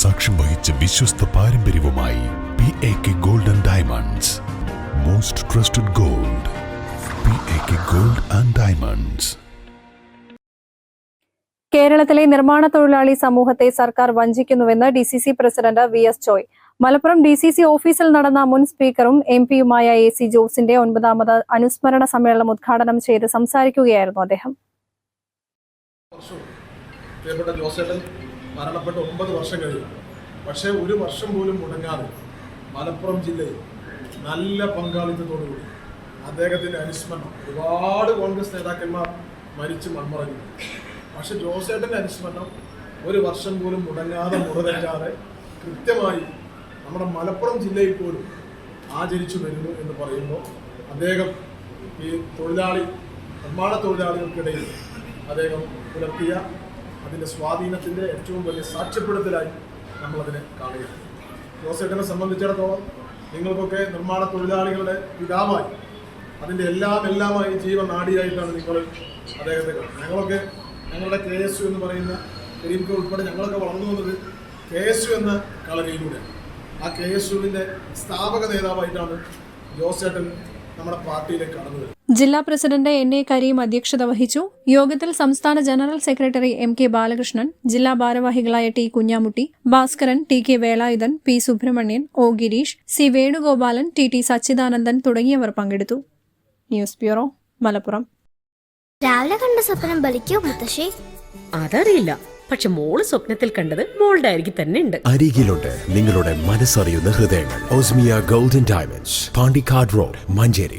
സാക്ഷ്യം വഹിച്ച വിശ്വസ്ത പാരമ്പര്യവുമായി P A K gold and diamonds most trusted gold P A K gold and diamonds കേരളത്തിലെ നിർമ്മാണ തൊഴിലാളി സമൂഹത്തെ സർക്കാർ വഞ്ചിക്കുന്നുവെന്ന് D C C president V S Choi Malappuram D C C ഓഫീസിൽ നടന്ന മുൻ സ്പീക്കറും എം പിയുമായ എ സി ജോസിന്റെ ഒൻപതാമത് അനുസ്മരണ സമ്മേളനം ഉദ്ഘാടനം ചെയ്ത് സംസാരിക്കുകയായിരുന്നു അദ്ദേഹം. പ്രിയപ്പെട്ട ജോസേട്ടൻ മരണപ്പെട്ട് ഒമ്പത് വർഷം കഴിയും പക്ഷേ ഒരു വർഷം പോലും മുടങ്ങാതെ മലപ്പുറം ജില്ലയിൽ നല്ല പങ്കാളിത്തത്തോടുകൂടി അദ്ദേഹത്തിന്റെ അനുസ്മരണം ഒരുപാട് കോൺഗ്രസ് നേതാക്കന്മാർ മരിച്ച് മൺമറഞ്ഞു. പക്ഷെ ജോസേട്ടന്റെ അനുസ്മരണം ഒരു വർഷം പോലും മുടങ്ങാതെ മുറതെറ്റാതെ കൃത്യമായി നമ്മുടെ മലപ്പുറം ജില്ലയിൽ പോലും ആചരിച്ചു വരുന്നു എന്ന് പറയുമ്പോൾ അദ്ദേഹം ഈ തൊഴിലാളി നിർമ്മാണ തൊഴിലാളികൾക്കിടയിൽ അദ്ദേഹം പുലർത്തിയ അതിന്റെ സ്വാധീനത്തിന്റെ ഏറ്റവും വലിയ സാക്ഷ്യപ്പെടുത്തലായി നമ്മളതിനെ കാണുകയാണ്. ജോസേട്ടനെ സംബന്ധിച്ചിടത്തോളം നിങ്ങൾക്കൊക്കെ നിർമ്മാണ തൊഴിലാളികളുടെ പിതാവായി അതിന്റെ എല്ലാം എല്ലാമായി ജീവനാടിയായിട്ടാണ് നിങ്ങൾ അദ്ദേഹത്തെ കാണുന്നത്. ഞങ്ങളൊക്കെ ഞങ്ങളുടെ കെ എസ് യു എന്ന് പറയുന്ന കരീംക്ക് ഉൾപ്പെടെ ഞങ്ങളൊക്കെ വളർന്നു വന്നത് കെ എസ് യു എന്ന കളരിയിലൂടെയാണ്. ആ കെ എസ് യുവിന്റെ സ്ഥാപക നേതാവായിട്ടാണ് ജോസേട്ടൻ നമ്മുടെ പാർട്ടിയിലേക്ക് കടന്നു വരുന്നത്. ജില്ലാ പ്രസിഡന്റ് എൻ എ കരീം അധ്യക്ഷത വഹിച്ചു. യോഗത്തിൽ സംസ്ഥാന general secretary M K Balakrishnan ജില്ലാ ഭാരവാഹികളായ T Kunhamutty Bhaskaran T K Velayudhan P Subrahmanyan O Girish C Venugopalan T T Sachidanandan തുടങ്ങിയവർ പങ്കെടുത്തു. News bureau Malappuram. രാവിലെ കണ്ട സ്വപ്നം ബലിക്കോ മുത്തശ്ശി? അതറിയില്ല. പക്ഷെ മോൾ സ്വപ്നത്തിൽ കണ്ടത് മോളുടെ അരികിൽ തന്നെ ഉണ്ട്. അരികിലുണ്ട് നിങ്ങളുടെ മനസ്സറിയുന്ന ഹൃദയങ്ങൾ. Osmiya golden diamonds Pandikkad road Manjeri.